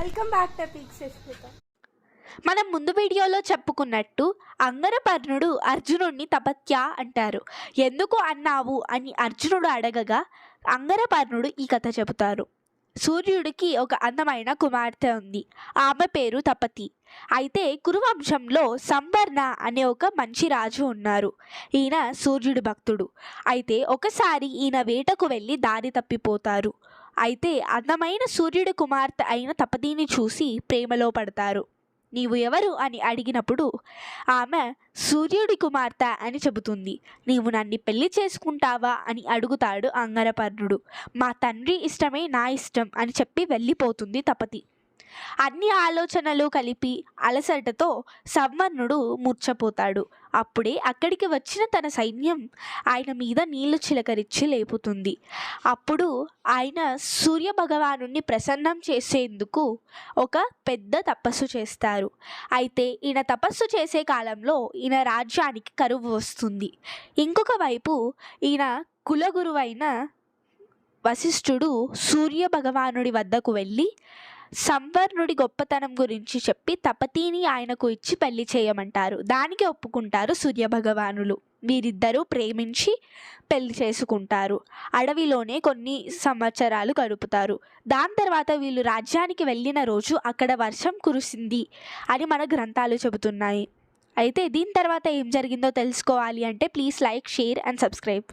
Welcome back to peak మనం ముందు వీడియోలో చెప్పుకున్నట్టు అంగరపర్ణుడు అర్జునుడిని తపత్య అంటారు. ఎందుకు అన్నావు అని అర్జునుడు అడగగా అంగరపర్ణుడు ఈ కథ చెబుతారు. సూర్యుడికి ఒక అందమైన కుమార్తె ఉంది. ఆమె పేరు తపతి. అయితే కురువంశంలో సంవర్ణ అనే ఒక మంచి రాజు ఉన్నారు. ఈయన సూర్యుడి భక్తుడు. అయితే ఒకసారి ఈయన వేటకు వెళ్ళి దారి తప్పిపోతారు. అయితే అందమైన సూర్యుడి కుమార్తె అయిన తపతిని చూసి ప్రేమలో పడతారు. నీవు ఎవరు? అని అడిగినప్పుడు ఆమె సూర్యుడి కుమార్తె అని చెబుతుంది. నీవు నన్ను పెళ్ళి చేసుకుంటావా? అని అడుగుతాడు అంగరపర్ణుడు. మా తండ్రి ఇష్టమే నా ఇష్టం అని చెప్పి వెళ్ళిపోతుంది తపతి. అన్ని ఆలోచనలు కలిపి అలసటతో సంవర్ణుడు మూర్ఛపోతాడు అప్పుడే అక్కడికి వచ్చిన తన సైన్యం ఆయన మీద నీళ్ళు చిలకరించి లేపుతుంది. అప్పుడు ఆయన సూర్య భగవాను ప్రసన్నం చేసేందుకు ఒక పెద్ద తపస్సు చేస్తారు. అయితే ఈయన తపస్సు చేసే కాలంలో ఈయన రాజ్యానికి కరువు వస్తుంది. ఇంకొక వైపు ఈయన కులగురువైన వశిష్ఠుడు సూర్య భగవానుడి వద్దకు వెళ్ళి సంవర్ణుడి గొప్పతనం గురించి చెప్పి తపతిని ఆయనకు ఇచ్చి పెళ్ళి చేయమంటారు. దానికి ఒప్పుకుంటారు సూర్య భగవానులు వీరిద్దరూ ప్రేమించి పెళ్ళి చేసుకుంటారు. అడవిలోనే కొన్ని సంవత్సరాలు గడుపుతారు. దాని తర్వాత వీళ్ళు రాజ్యానికి వెళ్ళిన రోజు అక్కడ వర్షం కురిసింది అని మన గ్రంథాలు చెబుతున్నాయి. అయితే దీని తర్వాత ఏం జరిగిందో తెలుసుకోవాలి అంటే please like share and subscribe.